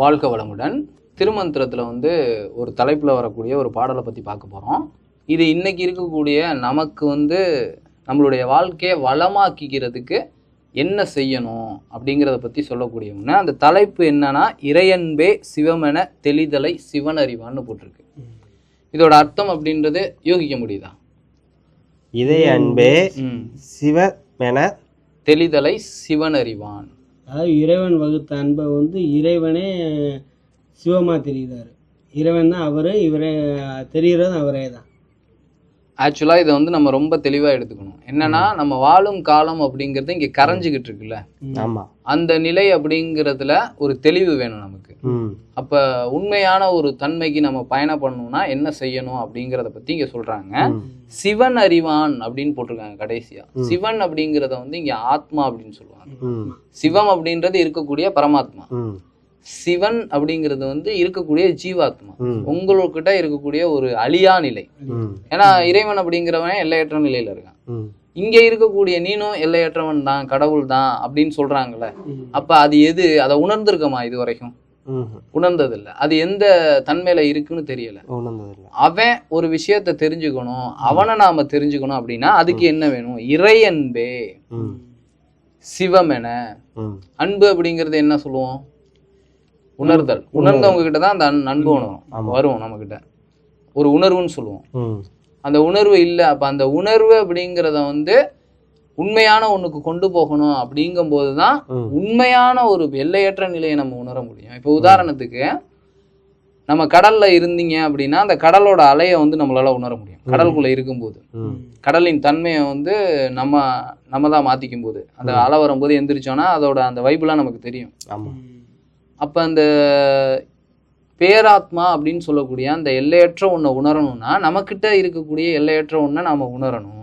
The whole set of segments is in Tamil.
வாழ்க வளமுடன். திருமந்திரத்தில் வந்து ஒரு தலைப்பில் வரக்கூடிய ஒரு பாடலை பற்றி பார்க்க போகிறோம் இது இன்னைக்கு இருக்கக்கூடிய நமக்கு வந்து நம்மளுடைய வாழ்க்கையை வளமாக்கிக்கிறதுக்கு என்ன செய்யணும் அப்படிங்கிறத பற்றி சொல்லக்கூடியவங்க அந்த தலைப்பு என்னன்னா இறையன்பே சிவமென தெளிதலை சிவனறிவான்னு போட்டிருக்கு. இதோட அர்த்தம் அப்படின்றது யோகிக்க முடியுதா? இதே அன்பே சிவமென தெளிதலை சிவனறிவான். அதாவது இறைவன் வகுத்த அன்பை வந்து இறைவனே சிவமாக தெரியுதாரு இறைவன் தான் அவர் இவரே தெரிகிறது அவரே தான். ஆக்சுவலாக இதை வந்து நம்ம ரொம்ப தெளிவாக எடுத்துக்கணும். என்னன்னா நம்ம வாழும் காலம் அப்படிங்கிறது இங்கே கரைஞ்சிக்கிட்டு இருக்குல்ல? ஆமா. அந்த நிலை அப்படிங்கிறதுல ஒரு தெளிவு வேணும் நமக்கு. அப்ப உண்மையான ஒரு தன்மைக்கு நம்ம பயணம் பண்ணணும்னா என்ன செய்யணும் அப்படிங்கிறத பத்தி இங்க சொல்றாங்க. ம். சிவன் அறிவான் அப்படின்னு போட்டிருக்காங்க கடைசியா. சிவன் அப்படிங்கிறத வந்து இங்க ஆத்மா அப்படின்னு சொல்லுவாங்க. சிவம் அப்படின்றது இருக்கக்கூடிய பரமாத்மா. சிவன் அப்படிங்கிறது வந்து இருக்கக்கூடிய ஜீவாத்மா. உங்களுக்கிட்ட இருக்கக்கூடிய ஒரு அழியா நிலை. ஏன்னா இறைவன் அப்படிங்கிறவன் எல்லையற்ற நிலையில இருக்கான். இங்க இருக்கக்கூடிய நீனும் எல்லையற்றவன் தான் கடவுள் தான் அப்படின்னு சொல்றாங்கல்ல. அப்ப அது எது? அதை உணர்ந்திருக்கமா இது வரைக்கும் ம் உணர்ந்ததில்ல. அது எந்த தன்மையில இருக்குன்னு தெரியல. அவன் ஒரு விஷயத்த தெரிஞ்சுக்கணும் அவனை நாம தெரிஞ்சுக்கணும் அப்படின்னா அதுக்கு என்ன வேணும்? இறையன்பே ம். சிவமென அன்பு அப்படிங்கிறது என்ன சொல்லுவோம்? உணர்தல். உணர்ந்தவங்க கிட்ட தான் அந்த அன்பு உணரும் வரும். நம்ம கிட்ட ஒரு உணர்வுன்னு சொல்லுவோம். அந்த உணர்வு இல்லை அப்ப அந்த உணர்வு அப்படிங்கிறத வந்து உண்மையான ஒண்ணுக்கு கொண்டு போகணும் அப்படிங்கும்போது தான். உண்மையான ஒரு எல்லையற்ற நிலையை நம்ம உணர முடியும். இப்போ உதாரணத்துக்கு நம்ம கடல்ல இருந்தீங்க அப்படின்னா அந்த கடலோட அலையை வந்து நம்மளால உணர முடியும். கடலுக்குள்ள இருக்கும்போது. கடலின் தன்மையை வந்து நம்ம நம்ம தான் மாத்திக்கும் போது அந்த அலை வரும்போது எந்திரிச்சோன்னா அதோட அந்த வைபெல்லாம் நமக்கு தெரியும். ஆமா. அப்ப அந்த பேராத்மா அப்படின்னு சொல்லக்கூடிய அந்த எல்லையற்ற ஒன்றை உணரணும்னா நமக்கிட்ட இருக்கக்கூடிய எல்லையற்ற ஒன்றை நாம உணரணும்.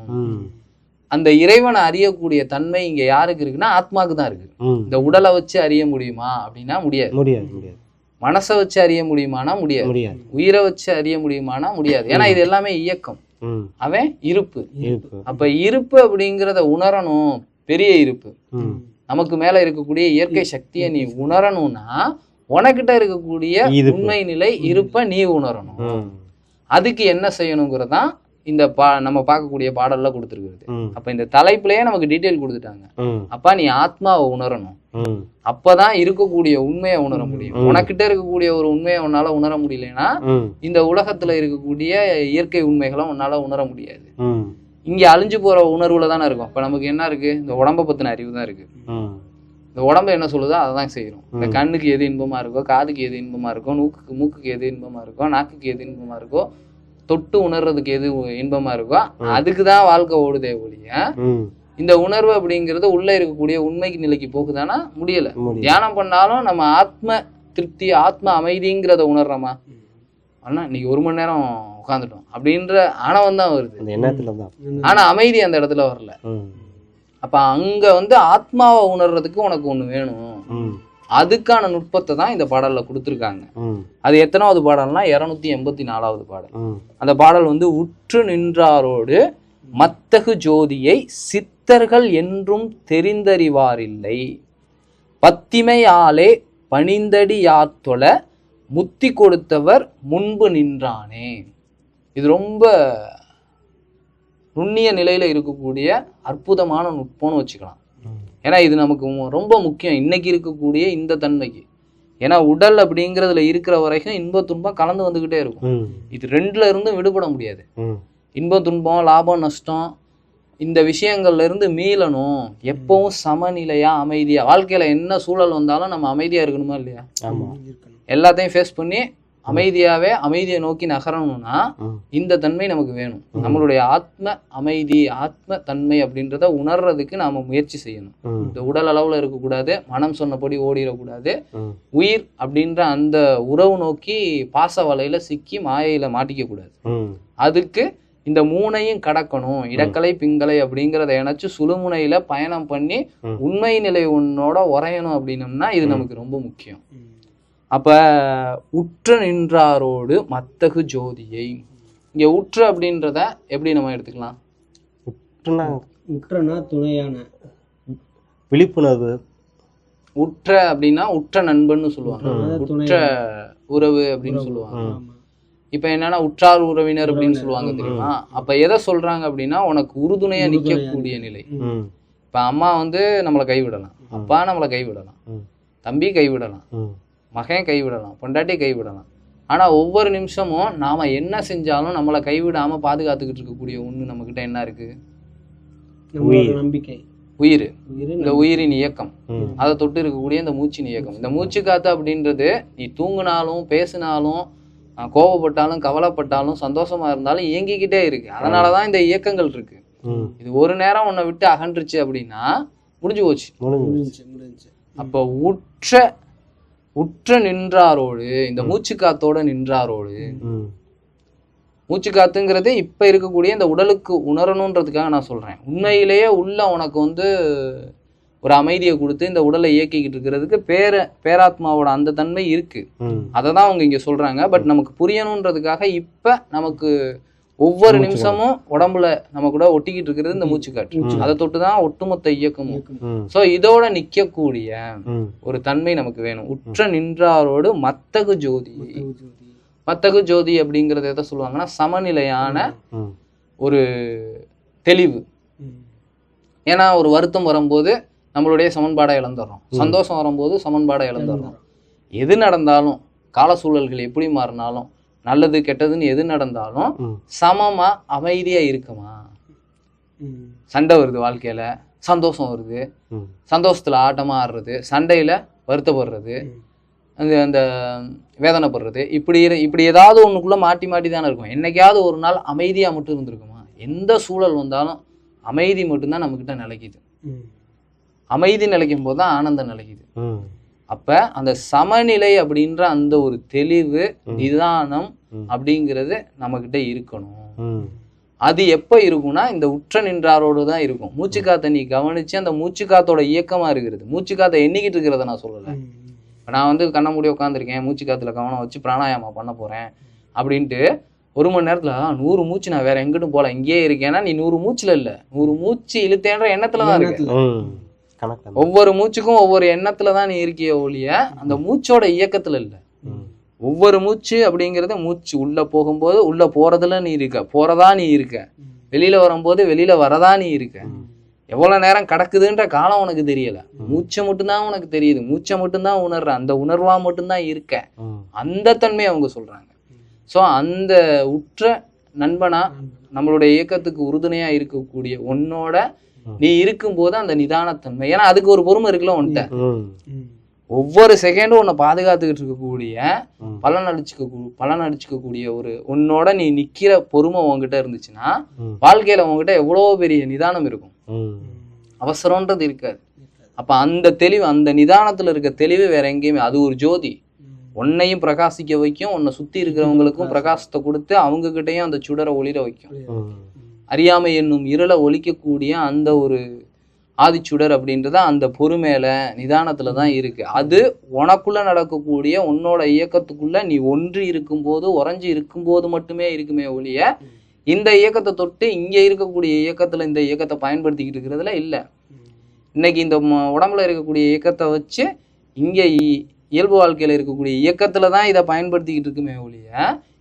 அந்த இறைவனை அறியக்கூடிய தன்மை இங்க யாருக்கு இருக்குன்னா ஆத்மாக்கு தான் இருக்கு. இந்த உடலை வச்சு அறிய முடியுமா அப்படின்னா முடியாது. முடியாது முடியாது. மனசை வச்சு அறிய முடியுமானா முடியாது. முடியாது. உயிரை வச்சு அறிய முடியுமானா முடியாது. ஏன்னா இது எல்லாமே இயக்கம். அவன் இருப்பு. அப்ப இருப்பு அப்படிங்கிறத உணரணும். பெரிய இருப்பு. நமக்கு மேல இருக்கக்கூடிய இயற்கை சக்தியை நீ உணரணும்னா உனக்கிட்ட இருக்கக்கூடிய. உண்மை நிலை இருப்பை நீ உணரணும். அதுக்கு என்ன செய்யணுங்கிறதான் இந்த பா நம்ம பார்க்கக்கூடிய பாடல்ல கொடுத்துருக்குறது. அப்ப இந்த தலைப்புலயே நமக்கு டீட்டெயில் கொடுத்துட்டாங்க. அப்பா நீ ஆத்மாவை உணரணும். அப்பதான் இருக்கக்கூடிய உண்மையை உணர முடியும். உனக்கிட்ட இருக்கக்கூடிய ஒரு உண்மையை உன்னால உணர முடியலன்னா இந்த உலகத்துல இருக்கக்கூடிய இயற்கை உண்மைகளை உன்னால உணர முடியாது. இங்க அழிஞ்சு போற உணர்வுல தானே இருக்கும். இப்ப நமக்கு என்ன இருக்கு? இந்த உடம்ப பத்தின அறிவு தான் இருக்கு. ம் இந்த உடம்பு என்ன சொல்லுதோ அதை தான் செய்யறோம் இந்த. கண்ணுக்கு எது இன்பமா இருக்கோ காதுக்கு எது இன்பமா இருக்கோ மூக்குக்கு மூக்குக்கு எது இன்பமா இருக்கோ நாக்குக்கு எது இன்பமா இருக்கோ தொட்டு உணர்றதுக்கு எது இன்பமா இருக்கோ. அதுக்கு தான் வாழ்க்கை ஓடுதே ஒழிய இந்த உணர்வு அப்படிங்கிறது உள்ள இருக்கக்கூடிய உண்மைக்கு நிலைக்கு போகுதானா முடியல. தியானம் பண்ணாலும் நம்ம ஆத்ம திருப்தி ஆத்ம அமைதிங்கிறத உணர்றோமா? இன்னைக்கு ஒரு மணி நேரம் உட்காந்துட்டோம் அப்படின்ற ஆணவம் தான் வருது. அந்த எண்ணத்துல தான். ஆனா அமைதி அந்த இடத்துல வரல. அப்ப அங்க வந்து ஆத்மாவை உணர்றதுக்கு உனக்கு ஒண்ணு வேணும். அதுக்கான நுட்பத்தை தான் இந்த பாடல்ல கொடுத்துருக்காங்க. அது எத்தனாவது பாடல்னா இருநூத்தி எண்பத்தி நாலாவது பாடல். அந்த பாடல் வந்து உற்று நின்றாரோடு மத்தகு ஜோதியை சித்தர்கள் என்றும் தெரிந்தறிவாரில்லை. பத்திமையாலே பணிந்தடி முத்தி கொடுத்தவர் முன்பு நின்றானே. இது ரொம்ப நுண்ணிய நிலையில இருக்கக்கூடிய அற்புதமான நுட்பம்னு வச்சுக்கலாம். ஏன்னா இது நமக்கு ரொம்ப முக்கியம். இன்னைக்கு இருக்கக்கூடிய இந்த தன்மைக்கு. ஏன்னா உடல் அப்படிங்கிறதுல இருக்கிற வரைக்கும் இன்ப துன்பம் கலந்து வந்துகிட்டே இருக்கும். இது ரெண்டுல இருந்தும் விடுபட முடியாது. இன்பம் துன்பம் லாபம் நஷ்டம் இந்த விஷயங்கள்ல இருந்து மீளணும். எப்பவும் சமநிலையா அமைதியா. வாழ்க்கையில என்ன சூழல் வந்தாலும் நம்ம அமைதியா இருக்கணுமா இல்லையா? ஆமா. எல்லாத்தையும் ஃபேஸ் பண்ணி அமைதியாவே அமைதியை நோக்கி நகரணும்னா இந்த தன்மை நமக்கு வேணும். நம்மளுடைய ஆத்ம அமைதி ஆத்ம தன்மை அப்படின்றத உணர்றதுக்கு நாம முயற்சி செய்யணும். இந்த உடல் அளவுல இருக்கக்கூடாது மனம் சொன்னபடி ஓடிடக்கூடாது உயிர் அப்படின்ற அந்த உறவு நோக்கி பாச வலையில சிக்கி மாயையில மாட்டிக்க கூடாது. அதுக்கு இந்த மூணையும் கடக்கணும். இடக்கலை பிங்கலை அப்படிங்கிறத இணைச்சு சுழுமுனையில பயணம் பண்ணி. உண்மை நிலை உன்னோட உரையணும் அப்படின்னம்னா இது நமக்கு ரொம்ப முக்கியம். அப்ப உற்று நின்றாரோடு மத்தகு ஜோதியை. இங்க உற்று அப்படின்றத எப்படி நம்ம எடுத்துக்கலாம்? உற்றுனா? உற்றனா துணையான. விழிப்புணர்வு. உற்ற அப்படின்னா உற்ற நண்பன்னு சொல்லுவாங்க. உற்ற உறவு அப்படின்னு சொல்லுவாங்க. இப்ப என்னன்னா உற்றார் உறவினர் அப்படின்னு சொல்லுவாங்க. தெரியுமா? அப்ப எதை சொல்றாங்க அப்படின்னா உனக்கு உறுதுணையா நிக்கக்கூடிய நிலை. இப்ப அம்மா வந்து நம்மளை கைவிடலாம். அப்பா நம்மளை கைவிடலாம். தம்பி கைவிடலாம். மகன் கைவிடலாம் பொண்டாட்டி கைவிடலாம். ஆனா ஒவ்வொரு நிமிஷமும் நாம என்ன செஞ்சாலும் நம்மளை கைவிடாம பாதுகாத்துக்கிட்டு இருக்கக்கூடிய ஒண்ணு நம்ம கிட்ட என்ன இருக்கு. நம்பிக்கை. உயிர். இந்த உயிரின் இயக்கம். அதை தொட்டு இருக்கக்கூடிய இந்த மூச்சின் இயக்கம். இந்த மூச்சு காத்து அப்படின்றது நீ தூங்குனாலும் பேசினாலும் அஹ், கோவப்பட்டாலும் கவலைப்பட்டாலும் சந்தோஷமா இருந்தாலும் இயங்கிக்கிட்டே இருக்கு. அதனாலதான் இந்த இயக்கங்கள் இருக்கு. இது ஒரு நேரம் உன்னை விட்டு அகன்றுச்சு அப்படின்னா முடிஞ்சு போச்சு. முடிஞ்சு. அப்ப உற்ற உற்ற நின்றாரோடு இந்த மூச்சு காத்தோட நின்றாரோடு மூச்சு காத்துங்கிறது இப்ப இருக்கக்கூடிய இந்த உடலுக்கு உணரணுன்றதுக்காக நான் சொல்றேன். உண்மையிலேயே உள்ள உனக்கு வந்து ஒரு அமைதியை கொடுத்து இந்த உடலை இயக்கிக்கிட்டு இருக்கிறதுக்கு பேர பேராத்மாவோட அந்த தன்மை இருக்கு. அதை தான் அவங்க இங்க சொல்றாங்க. பட் நமக்கு புரியணுன்றதுக்காக இப்ப நமக்கு ஒவ்வொரு நிமிஷமும் உடம்புல நம்ம கூட ஒட்டிக்கிட்டு இருக்கிறது இந்த மூச்சு காற்று. அதை தொட்டு தான் ஒட்டுமொத்த இயக்கமும். சோ இதோட நிக்கக்கூடிய ஒரு தன்மை நமக்கு வேணும். உற்ற நின்றாரோடு மத்தகு ஜோதி. ஜோதி. மத்தகு ஜோதி அப்படிங்கறது எதை சொல்லுவாங்கன்னா சமநிலையான ஒரு தெளிவு. ஏன்னா ஒரு வருத்தம் வரும்போது நம்மளுடைய சமன்பாடை இழந்துடுறோம். சந்தோஷம் வரும்போது சமன்பாடை இழந்துடுறோம். எது நடந்தாலும் கால சூழல்கள் எப்படி மாறினாலும் நல்லது கெட்டதுன்னு எது நடந்தாலும் சமமா அமைதியா இருக்குமா. சண்டை வருது வாழ்க்கையில சந்தோஷம் வருது. சந்தோஷத்துல ஆட்டமா ஆடுறது சண்டையில வருத்தப்படுறது. அந்த அந்த வேதனைப்படுறது. இப்படி இப்படி ஏதாவது ஒண்ணுக்குள்ள மாட்டி மாட்டி தானே இருக்கும். என்னைக்காவது ஒரு நாள் அமைதியா மட்டும் இருந்திருக்குமா? எந்த சூழல் வந்தாலும் அமைதி மட்டும்தான் நம்மக்கிட்ட நிலைக்குது. ம். அமைதி நிலைக்கும் போது தான் ஆனந்தம் நிலைக்குது. அப்ப அந்த சமநிலை அப்படின்ற அந்த ஒரு தெளிவு நிதானம். அப்படிங்கிறது நம்மக்கிட்ட இருக்கணும். அது எப்போ இருக்கும்னா இந்த உற்ற நின்றாரோடு தான் இருக்கும். மூச்சு காத்தை நீ கவனிச்சு அந்த மூச்சு காத்தோட இயக்கமா இருக்கிறது. மூச்சு காத்தை எண்ணிக்கிட்டு இருக்கிறத நான் சொல்லலை. நான் வந்து கண்ண மூடி உட்காந்துருக்கேன் மூச்சு காத்துல கவனம் வச்சு பிராணாயாமா பண்ண போறேன் அப்படின்ட்டு ஒரு மணி நேரத்துல "ஆ, நூறு மூச்சு நான் வேற எங்கிட்டும் போல இங்கேயே இருக்கேன்னா நீ நூறு மூச்சுல இல்ல. நூறு மூச்சு இழுத்தேன்ற எண்ணத்துல தான் இருக்கு. ஒவ்வொரு மூச்சுக்கும் ஒவ்வொரு எண்ணத்துல தான் நீ இருக்கிய ஒழிய அந்த மூச்சோட இயக்கத்துல இல்ல. ஒவ்வொரு மூச்சு அப்படிங்கறது மூச்சு. உள்ள போகும்போது உள்ள போறதுல நீ இருக்க. போறதா நீ இருக்க. வெளியில வரும்போது வெளியில வரதா நீ இருக்க. ம். எவ்வளவு நேரம் கிடக்குதுன்ற காலம் உனக்கு தெரியல. மூச்சை மட்டும்தான் உனக்கு தெரியுது. மூச்சை மட்டும்தான் உணர்ற. அந்த உணர்வா மட்டும்தான் இருக்க. அந்த தன்மையை அவங்க சொல்றாங்க. ஸோ அந்த உற்ற நண்பனா நம்மளுடைய இயக்கத்துக்கு உறுதுணையா இருக்கக்கூடிய உன்னோட. நீ இருக்கும்போது அந்த நிதானத்தன்மை. ஏன்னா அதுக்கு ஒரு பொறுமை இருக்குல்ல ம். ஒவ்வொரு செகண்டும் உன்னை பாதுகாத்துக்கிட்டு இருக்கக்கூடிய பலன் அடிச்சுக்க கூ- பலன் அடிச்சுக்கக்கூடிய ஒரு உன்னோட நீ நிக்கிற பொறுமை உன்கிட்ட இருந்துச்சுன்னா வாழ்க்கையில உன்கிட்ட எவ்வளோ பெரிய நிதானம் இருக்கும். அவசரம்ன்றது இருக்காது. அப்ப அந்த தெளிவு அந்த நிதானத்துல இருக்க தெளிவு வேற எங்கேயுமே அது ஒரு ஜோதி. உன்னையும் பிரகாசிக்க வைக்கும் உன்னை சுத்தி இருக்கிறவங்களுக்கும் பிரகாசத்தை கொடுத்து அவங்க கிட்டயும் அந்த சுடரை ஒளிர வைக்கும். அறியாமை என்னும் இருளை ஒழிக்கக்கூடிய அந்த ஒரு ஆதிச்சுடர் அப்படின்றது அந்த பொறுமையில நிதானத்துல தான் இருக்கு. அது உனக்குள்ள நடக்கக்கூடிய உன்னோட இயக்கத்துக்குள்ள நீ ஒன்றி இருக்கும்போது உறைஞ்சு இருக்கும்போது மட்டுமே இருக்குமே ஒழிய இந்த இயக்கத்தை தொட்டு இங்க இருக்கக்கூடிய இயக்கத்துல இந்த இயக்கத்தை பயன்படுத்திக்கிட்டு இருக்கிறதுல இல்ல. இன்னைக்கு இந்த உடம்புல இருக்கக்கூடிய இயக்கத்தை வச்சு இங்க இயல்பு வாழ்க்கையில இருக்கக்கூடிய இயக்கத்துல தான் இதை பயன்படுத்திக்கிட்டு இருக்குமே ஒழிய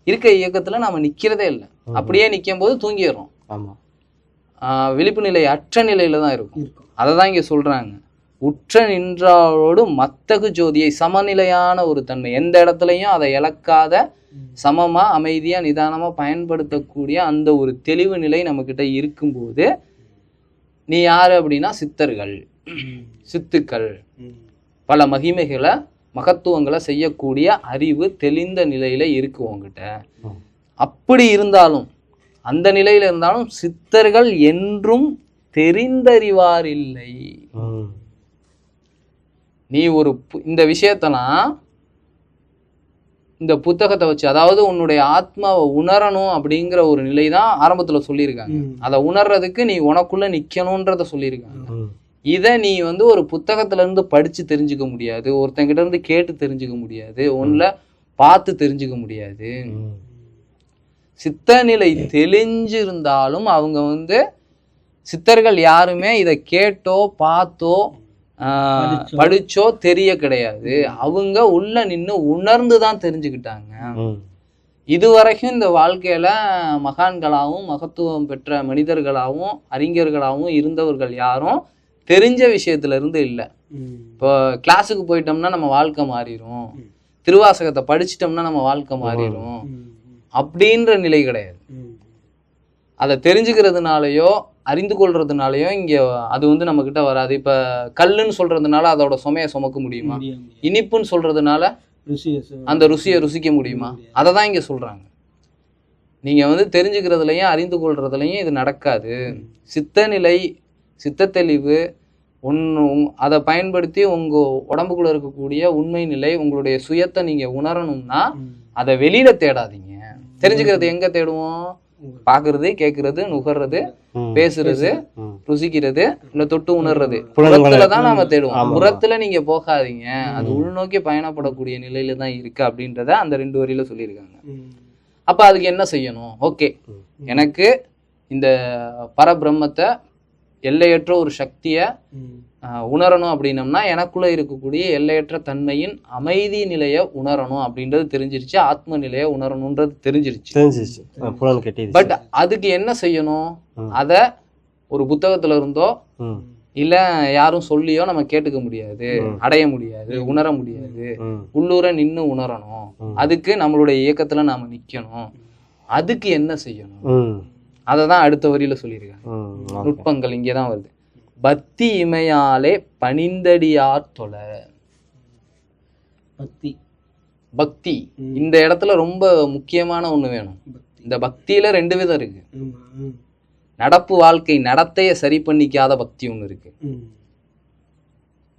இருக்க இயக்கத்துல நாம நிக்கிறதே இல்லை. அப்படியே நிக்கும் போது தூங்கிடுறோம். ஆமா. ஆஹ் விழிப்பு நிலை அற்ற நிலையில தான் இருக்கும். அதை தான் இங்க சொல்றாங்க. உற்ற நின்றாரோடு மத்தகு ஜோதியை சமநிலையான ஒரு தன்மை. எந்த இடத்துலையும் அதை இழக்காத ம். சமமா அமைதியா நிதானமா பயன்படுத்தக்கூடிய அந்த ஒரு தெளிவு நிலை நம்மக்கிட்ட இருக்கும்போது நீ யாரு அப்படின்னா சித்தர்கள். சித்துக்கள். பல மகிமைகளை மகத்துவங்களை செய்யக்கூடிய அறிவு தெளிந்த நிலையில இருக்கு உங்ககிட்ட. அப்படி இருந்தாலும் அந்த நிலையில இருந்தாலும் சித்தர்கள் என்றும் தெரிந்தறிவார் இல்லை நீ ஒரு இந்த விஷயத்தெல்லாம் இந்த புத்தகத்தை வச்சு அதாவது உன்னுடைய ஆத்மாவை உணரணும் அப்படிங்கிற ஒரு நிலை தான் ஆரம்பத்துல சொல்லியிருக்காங்க. அதை உணர்றதுக்கு நீ உனக்குள்ள நிக்கணும்ன்றத சொல்லியிருக்காங்க. இதை நீ வந்து ஒரு புத்தகத்துல இருந்து படிச்சு தெரிஞ்சுக்க முடியாது. ஒருத்தங்கிட்ட இருந்து கேட்டு தெரிஞ்சுக்க முடியாது. ஒன்ல பார்த்து தெரிஞ்சுக்க முடியாது. ம் சித்த நிலை தெளிஞ்சிருந்தாலும் அவங்க வந்து சித்தர்கள் யாருமே இதை கேட்டோ பார்த்தோ ஆஹ், படிச்சோ. தெரிய கிடையாது அவங்க உள்ள நின்று உணர்ந்து தான் தெரிஞ்சுக்கிட்டாங்க இதுவரைக்கும் இந்த வாழ்க்கையில மகான்களாகவும் மகத்துவம் பெற்ற மனிதர்களாகவும் அறிஞர்களாகவும் இருந்தவர்கள் யாரும் தெரிஞ்ச விஷயத்துல இருந்து இல்லை. இப்போ கிளாஸுக்கு போயிட்டோம்னா நம்ம வாழ்க்கை மாறிடும். திருவாசகத்தை படிச்சிட்டோம்னா நம்ம வாழ்க்கை மாறிடும். அப்படின்ற நிலை கிடையாது. அதை தெரிஞ்சுக்கிறதுனாலயோ அறிந்து கொள்றதுனாலயோ இங்க அது வந்து நம்ம கிட்ட வராது. இப்ப கல்லுன்னு சொல்றதுனால அதோட சுமையை சுமக்க முடியுமா. இனிப்புன்னு சொல்றதுனால அந்த ருசியை ருசிக்க முடியுமா? அதை தான் இங்க சொல்றாங்க. நீங்க வந்து தெரிஞ்சுக்கிறதுலையும் அறிந்து கொள்றதுலையும் இது நடக்காது. சித்த நிலை சித்த தெளிவு ஒன்று அதை பயன்படுத்தி உங்க உடம்புக்குள்ள இருக்கக்கூடிய உண்மை நிலை உங்களுடைய சுயத்தை நீங்க உணரணும்னா. அதை வெளியில தேடாதீங்க. தெரிஞ்சுக்கிறது எங்க தேடுவோம்? உங்களுக்கு பார்க்கறது கேட்கறது நுகர்றது பேசுறது ருசிக்கிறது இல்ல தொட்டு உணர்றது. புலன்களை- புறத்துல தான் நாம தேடுவோம். புறத்துல நீங்க போகாதீங்க. அது. உள்நோக்கி பயணப்படக்கூடிய நிலையில தான் இருக்கு அப்படின்றத அந்த ரெண்டு வரியில சொல்லியிருக்காங்க. அப்ப அதுக்கு என்ன செய்யணும்? ஓகே. எனக்கு இந்த பரபிரம்மத்தை எல்லையற்ற ஒரு சக்தியை உணரணும் அப்படின்னம்னா எனக்குள்ள இருக்கக்கூடிய எல்லையற்ற தன்மையின் அமைதி நிலையை உணரணும் அப்படின்றது தெரிஞ்சிருச்சு ஆத்ம நிலையை உணரணுன்றது தெரிஞ்சிருச்சு. கட்டிடுச்சு பட் அதுக்கு என்ன செய்யணும். அத ஒரு புத்தகத்துல இருந்தோ இல்ல யாரும் சொல்லியோ நம்ம கேட்டுக்க முடியாது. அடைய முடியாது உணர முடியாது. உள்ளூர நின்னு உணரணும். அதுக்கு நம்மளுடைய இயக்கத்துல நாம நிக்கணும். அதுக்கு என்ன செய்யணும்? அதை தான் அடுத்த வரியில சொல்லியிருக்காங்க. நுட்பங்கள் இங்கே தான் வருது. பக்தி இமையாலே பணிந்தடியார் தொழ பக்தி பக்தி. இந்த இடத்துல ரொம்ப முக்கியமான ஒண்ணு வேணும் இந்த பக்தியில ரெண்டு விதம் இருக்கு. நடப்பு வாழ்க்கை நடத்தைய சரி பண்ணிக்காத பக்தி ஒண்ணு இருக்கு.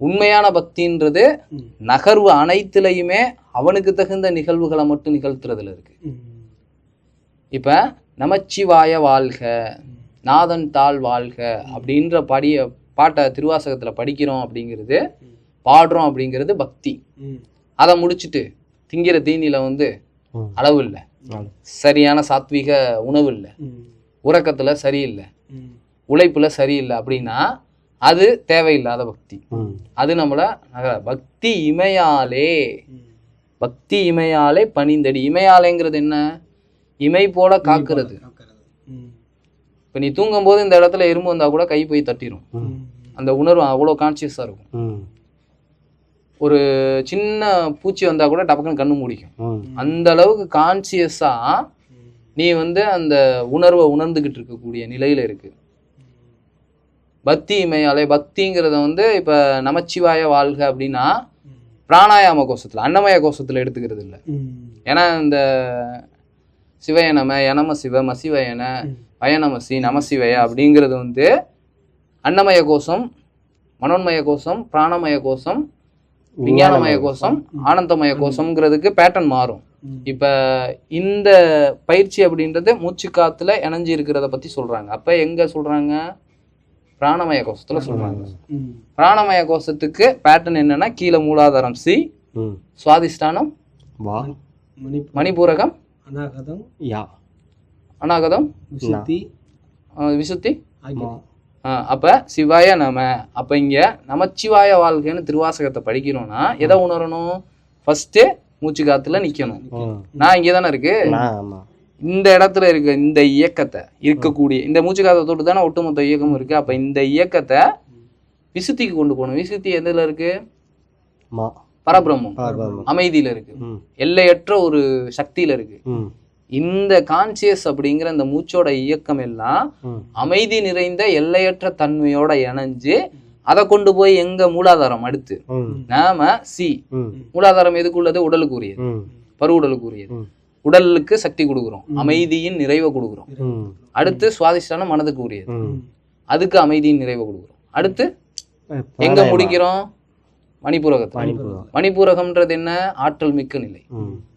உண்மையான பக்தின்றது. நகர்வு அனைத்துலயுமே அவனுக்கு தகுந்த நிகழ்வுகளை மட்டும் நிகழ்த்துறதுல இருக்கு. இப்ப நமச்சிவாய வாழ்க நாதன் தாள் வாழ்க அப்படின்ற படிய பாட்டை திருவாசகத்துல படிக்கிறோம் அப்படிங்கிறது பாடுறோம் அப்படிங்கிறது பக்தி. அதை முடிச்சுட்டு திங்கிற தீனில வந்து. அளவு இல்லை. சரியான சாத்வீக உணவு இல்லை. உறக்கத்துல சரியில்லை. உழைப்புல சரியில்லை அப்படின்னா அது தேவையில்லாத பக்தி அது நம்மள பக்தி இமையாலே. பக்தி இமையாலே பணிந்தடி இமையாலேங்கிறது என்ன இமை போல காக்கிறது. இப்ப நீ தூங்கும் போது இந்த இடத்துல எறும்பு வந்தா கூட கை போய் தட்டிடும். அந்த உணர்வு அவ்வளோ கான்சியஸா இருக்கும் ஒரு சின்ன பூச்சி வந்தா கூட டபக்குன்னு கண்ணு முடிக்கும் அந்த அளவுக்கு கான்சியஸா ம். நீ வந்து அந்த உணர்வை உணர்ந்துகிட்டு இருக்கக்கூடிய நிலையில இருக்கு பக்தி இமையாலே பக்திங்கிறத வந்து இப்ப நமச்சிவாய வாழ்க அப்படின்னா. பிராணாயாம கோஷத்துல அன்னமய கோஷத்துல எடுத்துக்கிறது இல்லை. ஏன்னா இந்த சிவய நம யனம சிவ மசிவயன ம். வயநமசி நமசிவய அப்படிங்கிறது வந்து அன்னமய கோஷம் மனோன்மய கோஷம் பிராணமய கோஷம் விஞ்ஞானமய கோஷம் ஆனந்தமய கோஷம்ங்கிறதுக்கு பேட்டர்ன் மாறும். இப்ப இந்த பயிற்சி அப்படின்றது மூச்சு காத்துல இணைஞ்சு இருக்கிறத பத்தி சொல்றாங்க அப்ப எங்க சொல்றாங்க பிராணமய கோஷத்துல சொல்றாங்க. பிராணமய கோஷத்துக்கு பேட்டர்ன் என்னன்னா கீழே மூலாதாரம் சி சுவாதிஷ்டானம் வா மணிப்பூர் மணிபூரகம் அநாகதம் யா அநாகதம்? விசுத்தி. விசுத்தி? அப்ப சிவாய நம அப்ப இங்க நமச்சிவாய வாழ்க்கைன்னு திருவாசகத்தை படிக்கிறோம்னா எதை உணரணும்? ஃபர்ஸ்ட் மூச்சு காத்துல நிக்கணும். நான் இங்கே தானே இருக்கு இந்த இடத்துல இருக்க இந்த இயக்கத்தை இருக்கக்கூடிய இந்த மூச்சு காத்தை தொட்டு தானே ஒட்டுமொத்த இயக்கமும் இருக்கு? அப்ப இந்த இயக்கத்தை விசுத்திக்கு கொண்டு போகணும். விசுத்தி எதுல இருக்கு? பரபிரம்மம். அமைதியில இருக்கு. எல்லையற்ற ஒரு சக்தியில இருக்கு. இந்த கான்சியஸ் அப்படிங்கிற இந்த மூச்சோட இயக்கம் எல்லாம் அமைதி நிறைந்த எல்லையற்ற தன்மையோட இணைஞ்சு அதை கொண்டு போய் எங்க மூலாதாரம் அடுத்து? நாம சி மூலாதாரம் எதுக்குள்ளது? உடலுக்கு உரியது ம். பரு உடலுக்கு உரியது. உடலுக்கு சக்தி கொடுக்குறோம். அமைதியின் நிறைவை கொடுக்குறோம். அடுத்து சுவாதிஷ்டானம் மனதுக்கு உரியது அதுக்கு அமைதியின் நிறைவை கொடுக்குறோம். அடுத்து எங்க. முடிக்கிறோம்? மணிப்பூரகத்துல. மணிப்பூரம் மணிப்பூரகம்ன்றது என்ன? ஆற்றல் மிக்க நிலை.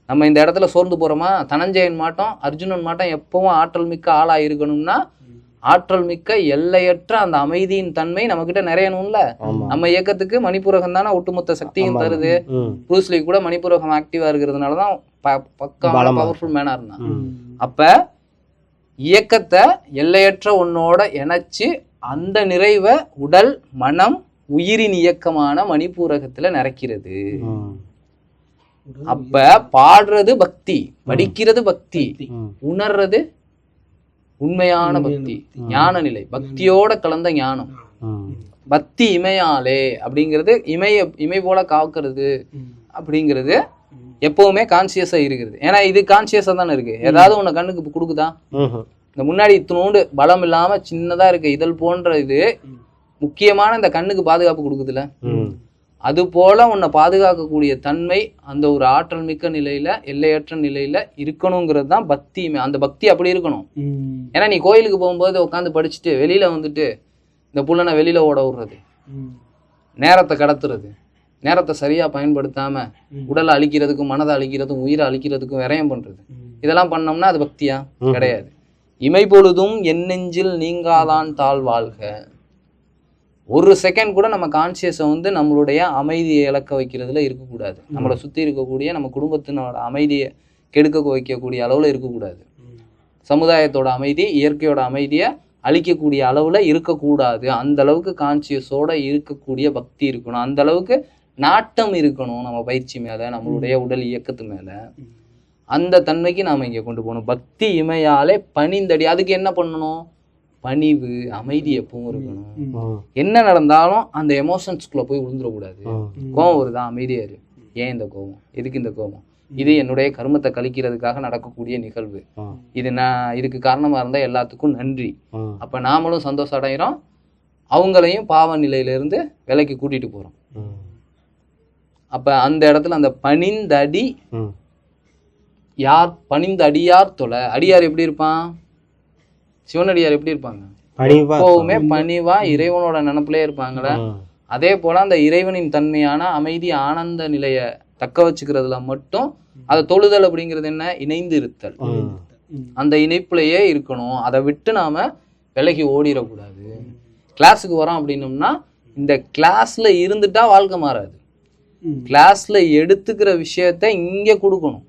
நம்ம இந்த இடத்துல சோர்ந்து போறோமா? தனஞ்சயன் மாட்டோம் அர்ஜுனன் மாட்டோம் எப்பவும் ஆற்றல் மிக்க ஆளா இருக்கணும்னா ஆற்றல் மிக்க எல்லையற்ற அந்த அமைதியின் தன்மை நம்ம கிட்ட நிறையணும்ல நம்ம இயக்கத்துக்கு மணிப்பூரகம் தானே ஒட்டுமொத்த சக்தியும். தருது. ப்ரூஸ்லி கூட மணிப்பூரகம் ஆக்டிவா இருக்கிறதுனால தான் பக்கம் பவர்ஃபுல் மேனா இருந்தான். அப்ப இயக்கத்தை எல்லையற்ற ஒன்னோட இணைச்சு அந்த நிறைவை உடல் மனம் உயிரின் இயக்கமான மணிப்பூரகத்துல நிறைக்கிறது. அப்ப பாடுறது பக்தி படிக்கிறது பக்தி. உணர்றது உண்மையான பக்தி ஞான நிலை பக்தியோட கலந்த ஞானம். பக்தி இமையாலே அப்படிங்கிறது இமைய இமை போல காக்கிறது. அப்படிங்கிறது. எப்பவுமே கான்சியஸா இருக்கிறது ஏன்னா இது கான்சியஸா தானே இருக்கு. ஏதாவது உன்னை கண்ணுக்கு கொடுக்குதா. இந்த முன்னாடி இத்தினோண்டு பலம் இல்லாம சின்னதா இருக்க இதழ் போன்ற இது. முக்கியமான இந்த கண்ணுக்கு பாதுகாப்பு கொடுக்குதுல? ம். அது போல உன்னை பாதுகாக்கக்கூடிய தன்மை அந்த ஒரு ஆற்றல் மிக்க நிலையில எல்லையற்ற நிலையில இருக்கணுங்கிறது தான் பக்தி அந்த பக்தி அப்படி இருக்கணும். ஏன்னா நீ கோயிலுக்கு போகும்போது உட்காந்து படிச்சுட்டு வெளியில வந்துட்டு இந்த புள்ளனை வெளியில ஓட விடுறது. நேரத்தை கடத்துறது நேரத்தை சரியா பயன்படுத்தாம. உடலை அழிக்கிறதுக்கும் மனதை அழிக்கிறதுக்கும் உயிரை அழிக்கிறதுக்கும் விரயம் பண்றது. இதெல்லாம் பண்ணோம்னா அது பக்தியா. கிடையாது இமை பொழுதும் என் நெஞ்சில் நீங்காதான் தாழ் வாழ்க ஒரு செகண்ட் கூட நம்ம கான்சியஸை வந்து நம்மளுடைய அமைதியை இழக்க வைக்கிறதுல இருக்கக்கூடாது. நம்மளை சுற்றி இருக்கக்கூடிய நம்ம குடும்பத்தினோட அமைதியை கெடுக்க வைக்கக்கூடிய அளவில் இருக்கக்கூடாது. சமுதாயத்தோட அமைதி இயற்கையோட அமைதியை அழிக்கக்கூடிய அளவில் இருக்கக்கூடாது. அந்த அளவுக்கு கான்சியஸோட இருக்கக்கூடிய பக்தி இருக்கணும். அந்த அளவுக்கு நாட்டம் இருக்கணும் நம்ம பயிற்சி மேலே நம்மளுடைய உடல் இயக்கத்து மேலே. அந்த தன்மைக்கு நாம் இங்கே கொண்டு போகணும். பக்தி இமையாலே பணிந்தடி. அதுக்கு என்ன பண்ணணும்? பணிவு அமைதி எப்பவும் இருக்கணும். என்ன நடந்தாலும் அந்த எமோஷன்ஸ்குள்ளே போய் விழுந்துடக்கூடாது ம். ம். கோபம் வருதா அமைதியா இரு ஏன் இந்த கோபம் எதுக்கு இந்த கோபம் இது என்னுடைய கர்மத்தை கழிக்கிறதுக்காக நடக்கக்கூடிய நிகழ்வு. இது நான் இதுக்கு காரணமா இருந்தா எல்லாத்துக்கும் நன்றி. அப்ப நாமளும் சந்தோஷம் அடைகிறோம் அவங்களையும் பாவ நிலையிலிருந்து விலைக்கு கூட்டிட்டு போறோம். அப்ப அந்த இடத்துல அந்த பணிந்தடி. யார் பணிந்த அடியார் தொலை அடியார் எப்படி இருப்பான் சிவனடியார் எப்படி இருப்பாங்க? பணிவா. எப்பவுமே பணிவா இறைவனோட நினப்பிலே இருப்பாங்களே. அதே போல அந்த இறைவனின் தன்மையான அமைதி ஆனந்த நிலையை தக்க வச்சுக்கிறதுல மட்டும் அதை தொழுதல் அப்படிங்கிறது என்ன? இணைந்து இருத்தல். அந்த இணைப்புலயே இருக்கணும். அதை விட்டு நாம விலகி ஓடிடக்கூடாது. கிளாஸுக்கு வரோம் அப்படின்னோம்னா இந்த கிளாஸ்ல இருந்துட்டா வாழ்க்கை மாறாது. கிளாஸ்ல எடுத்துக்கிற விஷயத்த இங்க கொடுக்கணும்.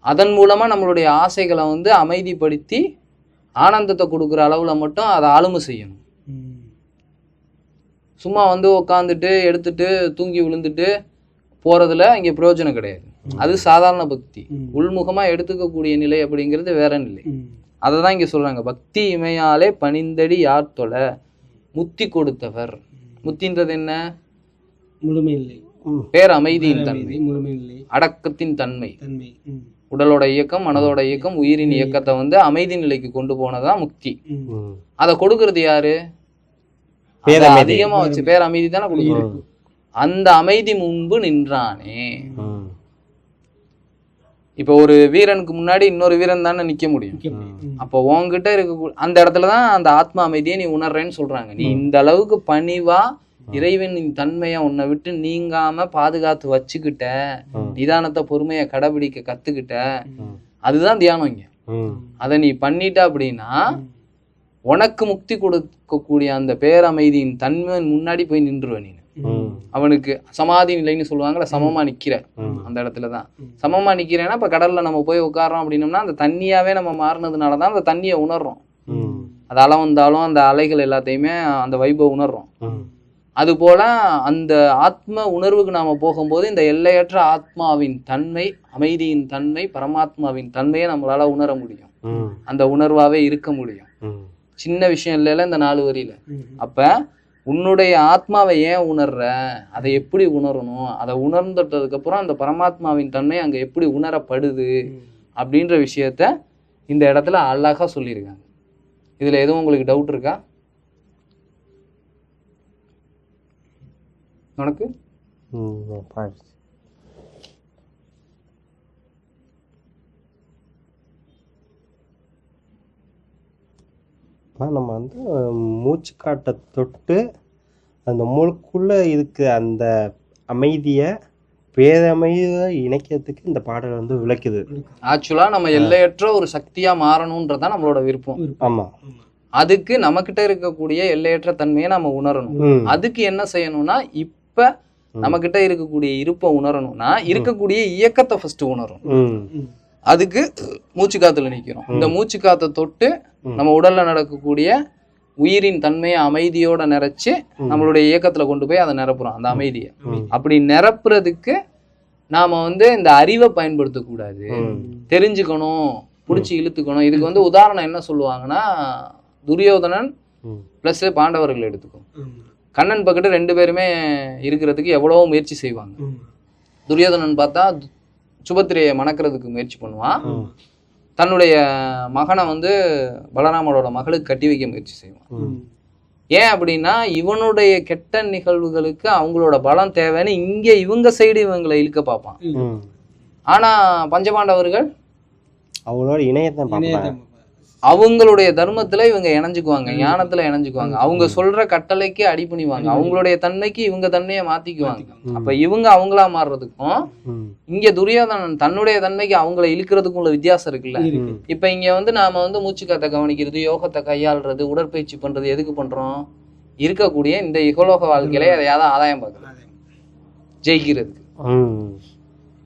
அதன் மூலமாக நம்மளுடைய ஆசைகளை வந்து அமைதிப்படுத்தி ஆனந்தத்தை கொடுக்குற அளவில் மட்டும் அதை ஆளுமை செய்யணும். சும்மா வந்து உட்காந்துட்டு எடுத்துட்டு தூங்கி விழுந்துட்டு போறதுல இங்கே பிரயோஜனம் கிடையாது. அது சாதாரண பக்தி. உள்முகமாக எடுத்துக்கக்கூடிய நிலை அப்படிங்கிறது வேற நிலை. அதை தான் இங்கே சொல்கிறாங்க பக்தி இமையாலே பணிந்தடி யார் தொலை முத்தி கொடுத்தவர். முத்தின்றது என்ன? முழுமை இல்லை. பேர் அமைதியின் தன்மை அடக்கத்தின் தன்மை. உடலோட இயக்கம் மனதோட இயக்கம் உயிரின் இயக்கத்தை வந்து அமைதி நிலைக்கு கொண்டு போனதான் முக்தி. அதை கொடுக்கறது யாரு. அதிகமா வச்சு பேர் அமைதி தானே கொடுக்கணும். அந்த அமைதி முன்பு நின்றானே. இப்போ ஒரு வீரனுக்கு முன்னாடி இன்னொரு வீரன் தானே நிக்க முடியும். அப்போ உன்கிட்ட இருக்க அந்த இடத்துல தான் அந்த ஆத்மா அமைதியை நீ உணர்றேன்னு சொல்றாங்க. நீ இந்த அளவுக்கு பணிவா இறைவனின் தன்மையை உன்னை விட்டு நீங்காம பாதுகாத்து வச்சுக்கிட்ட. நிதானத்தை பொறுமையை கடைபிடிக்க கத்துக்கிட்ட. அதுதான் தியானம் இங்க. அதை நீ பண்ணிட்ட அப்படின்னா. உனக்கு முக்தி கொடுக்கக்கூடிய அந்த பேரமைதியின் தன்மை முன்னாடி போய் நின்றுவ நீ. அவனுக்கு சமாதி நிலைன்னு சொல்லுவாங்கல்ல சமமா நிக்கிற. அந்த இடத்துல தான் ம். சமமா நிக்கிறேன்னா இப்ப கடல்ல நம்ம போய் உட்கார்றோம் அப்படின்னோம்னா அந்த தண்ணியாவே நம்ம மாறினதுனால தான் அந்த தண்ணியை உணர்றோம். அது அலை வந்தாலும் அந்த அலைகள் எல்லாத்தையுமே அந்த வைபை உணர்றோம் ம். அது போல அந்த ஆத்ம உணர்வுக்கு நாம போகும்போது இந்த எல்லையற்ற ஆத்மாவின் தன்மை அமைதியின் தன்மை பரமாத்மாவின் தன்மையை நம்மளால உணர முடியும். அந்த உணர்வாவே இருக்க முடியும். சின்ன விஷயம் இல்லைல்ல இந்த நாலு வரியில. அப்ப உன்னுடைய ஆத்மாவை ஏன் உணர்ற அதை எப்படி உணரணும் அதை உணர்ந்துட்டதுக்கு அப்புறம் அந்த பரமாத்மாவின் தன்மை அங்க எப்படி உணரப்படுது. அப்படின்ற விஷயத்த இந்த இடத்துல அழகா சொல்லியிருக்காங்க இதுல எதுவும் உங்களுக்கு டவுட் இருக்கா உனக்கு? நம்ம வந்து மூச்சு காட்டை தொட்டு அந்த மூளைக்குள்ள இருக்க அந்த அமைதியை பேரமைதியை இணைக்கிறதுக்கு இந்த பாடல் வந்து விளக்குது. ஆக்சுவலா நம்ம எல்லையற்ற ஒரு சக்தியா மாறணும்ன்றதான் நம்மளோட விருப்பம். ஆமா ஆமா. அதுக்கு நம்மகிட்ட இருக்கக்கூடிய எல்லையற்ற தன்மையை நம்ம உணரணும். அதுக்கு என்ன செய்யணும்னா இப்ப நம்ம கிட்ட இருக்கக்கூடிய இருப்பை உணரணும்னா இருக்கக்கூடிய இயக்கத்தை ஃபர்ஸ்ட் உணரும். அதுக்கு மூச்சு காத்துல நிக்கிறோம் இந்த மூச்சு காத்தை தொட்டு நம்ம உடல்ல நடக்கக்கூடிய உயிரின் தன்மையை அமைதியோட நிறைச்சு. நம்மளுடைய இயக்கத்துல கொண்டு போய் அதை நிரப்புறோம் அந்த அமைதியை. அப்படி நிரப்புறதுக்கு நாம வந்து இந்த அறிவை பயன்படுத்தக்கூடாது. தெரிஞ்சுக்கணும் பிடிச்சி இழுத்துக்கணும் இதுக்கு வந்து உதாரணம் என்ன சொல்லுவாங்கன்னா துரியோதனன். ப்ளஸ் பாண்டவர்கள் எடுத்துக்கும். கண்ணன் பக்கத்து ரெண்டு பேருமே இருக்கிறதுக்கு எவ்வளவோ முயற்சி செய்வாங்க. துரியோதனன் பார்த்தா சுபத்திரையை மணக்கிறதுக்கு முயற்சி பண்ணுவான். தன்னுடைய மகனை வந்து பலராமனோட மகளுக்கு கட்டி வைக்க முயற்சி செய்வான். ஏன் அப்படின்னா இவனுடைய கெட்ட நிகழ்வுகளுக்கு அவங்களோட பலம் தேவைன்னு இங்க இவங்க சைடு இவங்களை இழுக்க பார்ப்பான். ஆனா பஞ்சபாண்டவர்கள் அவங்களோட இணையத்தை. அவங்களுடைய தர்மத்துல இவங்க இணைஞ்சுக்குவாங்க ஞானத்துல இணைஞ்சுக்குவாங்க. அவங்க சொல்ற கட்டளைக்கு அடிபணிவாங்க அவங்களுடைய தன்மைக்கு இவங்க தன்மையை மாத்திக்குவாங்க. அப்ப இவங்க அவங்களா மாறுறதுக்கும். இங்க துரியோதனன் தன்னுடைய தன்மைக்கு அவங்கள இழுக்கிறதுக்கும் உள்ள வித்தியாசம் இருக்குல்ல? இருக்கு. இப்ப இங்க வந்து நாம வந்து மூச்சுக்காத்தை கவனிக்கிறது யோகத்தை கையாளுறது உடற்பயிற்சி பண்றது எதுக்கு பண்றோம்? இருக்கக்கூடிய இந்த இகலோக வாழ்க்கையில எதையாவது ஆதாயம் பார்க்கணும் அதே. ஜெயிக்கிறதுக்கு. ம்.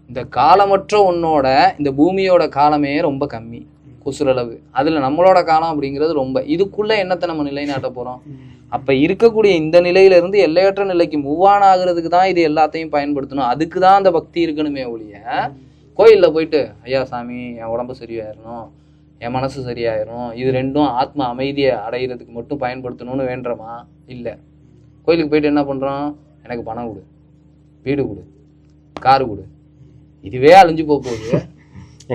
இந்த காலமற்ற ஒன்னோட இந்த பூமியோட காலமே ரொம்ப கம்மி. குசுரளவு. அதுல நம்மளோட காலம் அப்படிங்கிறது ரொம்ப. இதுக்குள்ள என்னத்தை நம்ம நிலைநாட்ட போறோம்? ம். அப்ப இருக்கக்கூடிய இந்த நிலையில இருந்து எல்லையற்ற நிலைக்கு மூவான் ஆகுறதுக்கு தான் இது எல்லாத்தையும் பயன்படுத்தணும். அதுக்கு தான் அந்த பக்தி இருக்கணுமே ஒழிய கோயில்ல போயிட்டு ஐயா சாமி என் உடம்பு சரியாயிரணும். என் மனசு சரியாயிரும். இது ரெண்டும் ஆத்ம அமைதியை அடையிறதுக்கு மட்டும் பயன்படுத்தணும்னு வேண்டுறோமா? இல்ல. கோயிலுக்கு போயிட்டு என்ன பண்றோம்? எனக்கு பணம் கொடு. வீடு கொடு. காரு கொடு. இதுவே அழிஞ்சு போக போகுது.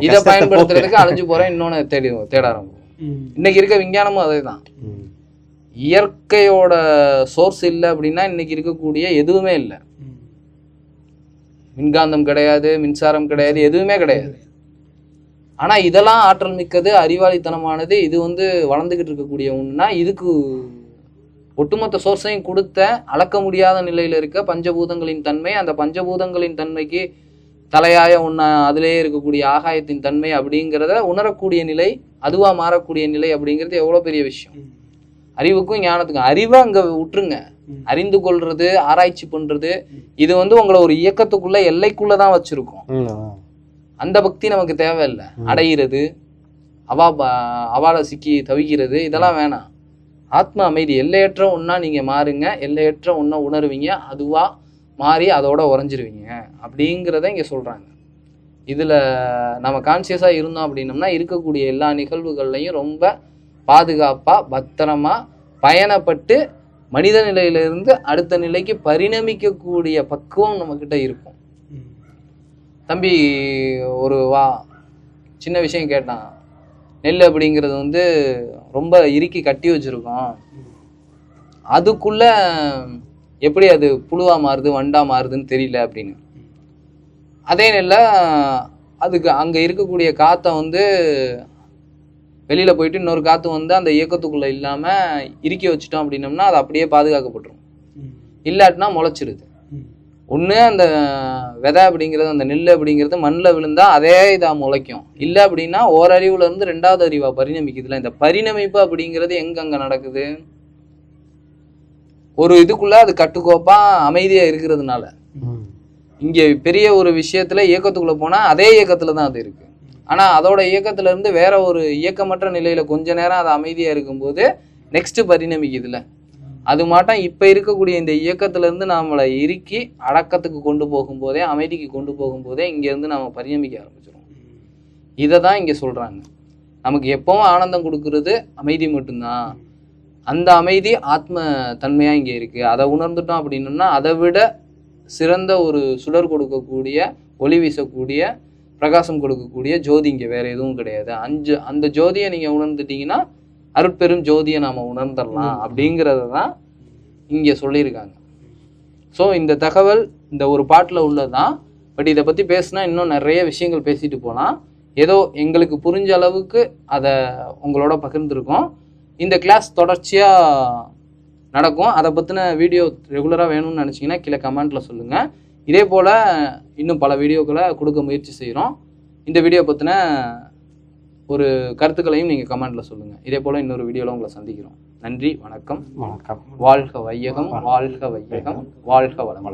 இதை பயன்படுத்துறதுக்கு அழிஞ்சு போறேன் இன்னொன்னு தேடி தேட ஆரம்பிக்கும். இன்னைக்கு இருக்க விஞ்ஞானமும் அதே தான். இயற்கையோட சோர்ஸ் இல்லை அப்படின்னா இன்னைக்கு இருக்கக்கூடிய எதுவுமே இல்லை. மின்காந்தம் கிடையாது மின்சாரம் கிடையாது எதுவுமே கிடையாது ஆனா இதெல்லாம் ஆற்றல் மிக்கது அறிவாளித்தனமானது இது வந்து வளர்ந்துகிட்டு இருக்கக்கூடிய ஒண்ணுனா இதுக்கு ஒட்டுமொத்த சோர்ஸையும் கொடுத்த அளக்க முடியாத நிலையில இருக்க பஞ்சபூதங்களின் தன்மை அந்த பஞ்சபூதங்களின் தன்மைக்கு தலையாய ஒண்ணா அதிலேயே இருக்கக்கூடிய ஆகாயத்தின் தன்மை அப்படிங்கிறத உணரக்கூடிய நிலை அதுவா மாறக்கூடிய நிலை அப்படிங்கிறது எவ்வளவு பெரிய விஷயம். அறிவுக்கும் ஞானத்துக்கும் அறிவை அங்க விட்டுருங்க. அறிந்து கொள்றது ஆராய்ச்சி பண்றது இது வந்து உங்களை ஒரு இயக்கத்துக்குள்ள எல்லைக்குள்ள தான் வச்சிருக்கும். அந்த பக்தி நமக்கு தேவையில்லை. அடையிறது அவா ப- அவால சிக்கி தவிக்கிறது இதெல்லாம் வேணாம் ஆத்ம அமைதி எல்லையற்ற ஒண்ணா நீங்க மாறுங்க எல்லையற்ற ஒண்ணா உணருவீங்க அதுவா மாறி அதோட உறைஞ்சிருவீங்க. அப்படிங்கிறத இங்கே சொல்கிறாங்க இதில் நம்ம கான்சியஸாக இருந்தோம் அப்படின்னம்னா இருக்கக்கூடிய எல்லா நிகழ்வுகள்லையும் ரொம்ப பாதுகாப்பாக பத்திரமா பயணப்பட்டு மனித நிலையிலிருந்து அடுத்த நிலைக்கு பரிணமிக்கக்கூடிய பக்குவம் நம்மக்கிட்ட இருக்கும். தம்பி ஒரு வா சின்ன விஷயம் கேட்டான். நெல் அப்படிங்கிறது வந்து ரொம்ப இறுக்கி கட்டி வச்சுருக்கோம். அதுக்குள்ளே எப்படி அது புழுவா மாறுது வண்டா மாறுதுன்னு தெரியல அப்படின்னு. அதே நெல்ல அதுக்கு அங்க இருக்கக்கூடிய காற்றை வந்து வெளியில போயிட்டு இன்னொரு காற்று வந்து அந்த இயக்கத்துக்குள்ள இல்லாம இறுக்கி வச்சுட்டோம் அப்படின்னம்னா அது அப்படியே பாதுகாக்கப்பட்டுரும். இல்லாட்டினா முளைச்சிருது. ஒன்று அந்த விதை அப்படிங்கிறது அந்த நெல் அப்படிங்கிறது மண்ணில் விழுந்தா அதே இதாக முளைக்கும். இல்லை அப்படின்னா ஓரறிவுலேருந்து ரெண்டாவது அறிவா பரிணமிக்குதுல. இந்த பரிணமிப்பு அப்படிங்கிறது எங்கங்கே நடக்குது? ஒரு இதுக்குள்ள அது கட்டுக்கோப்பா அமைதியா இருக்கிறதுனால. இங்கே இங்க பெரிய ஒரு விஷயத்துல இயக்கத்துக்குள்ள போனா அதே இயக்கத்துல தான் அது இருக்கு. ஆனா அதோட இயக்கத்துல இருந்து வேற ஒரு இயக்கமற்ற நிலையில கொஞ்ச நேரம் அது அமைதியா இருக்கும்போது நெக்ஸ்ட் பரிணமிக்குதுல அது மாட்டம் இப்ப இருக்கக்கூடிய இந்த இயக்கத்துல இருந்து நம்மளை இறுக்கி அடக்கத்துக்கு கொண்டு போகும்போதே அமைதிக்கு கொண்டு போகும்போதே இங்க இருந்து நாம பரிணமிக்க ஆரம்பிச்சிடும் இதை தான் இங்க சொல்றாங்க. நமக்கு எப்பவும் ஆனந்தம் கொடுக்கறது அமைதி மட்டும்தான். அந்த அமைதி ஆத்ம தன்மையா இங்க இருக்கு. அதை உணர்ந்துட்டோம் அப்படின்னம்னா அதை விட சிறந்த ஒரு சுடர் கொடுக்கக்கூடிய ஒளி வீசக்கூடிய பிரகாசம் கொடுக்கக்கூடிய ஜோதி இங்க வேற எதுவும் கிடையாது. அஞ்சு அந்த ஜோதியை நீங்க உணர்ந்துட்டீங்கன்னா அருட்பெரும் ஜோதியை நாம உணர்ந்துடலாம் அப்படிங்கிறத தான் இங்க சொல்லியிருக்காங்க. ஸோ இந்த தகவல் இந்த ஒரு பாட்டில் உள்ளதுதான். பட் இதை பத்தி பேசினா இன்னும் நிறைய விஷயங்கள் பேசிட்டு போகலாம் ஏதோ எங்களுக்கு புரிஞ்ச அளவுக்கு அதை உங்களோட பகிர்ந்துருக்கோம். இந்த கிளாஸ் தொடர்ச்சியா நடக்கும். அதை பற்றின வீடியோ ரெகுலராக வேணும்னு நினச்சிங்கன்னா கீழே கமெண்ட்டில் சொல்லுங்கள் இதே போல் இன்னும் பல வீடியோக்களை கொடுக்க முயற்சி செய்கிறோம் இந்த வீடியோ பற்றின ஒரு கருத்துக்களையும் நீங்கள் கமெண்ட்டில் சொல்லுங்கள் இதே போல் இன்னொரு வீடியோவில் உங்களை சந்திக்கிறோம். நன்றி வணக்கம். வணக்கம். வாழ்க வையகம் வாழ்க வையகம் வாழ்க வளம்.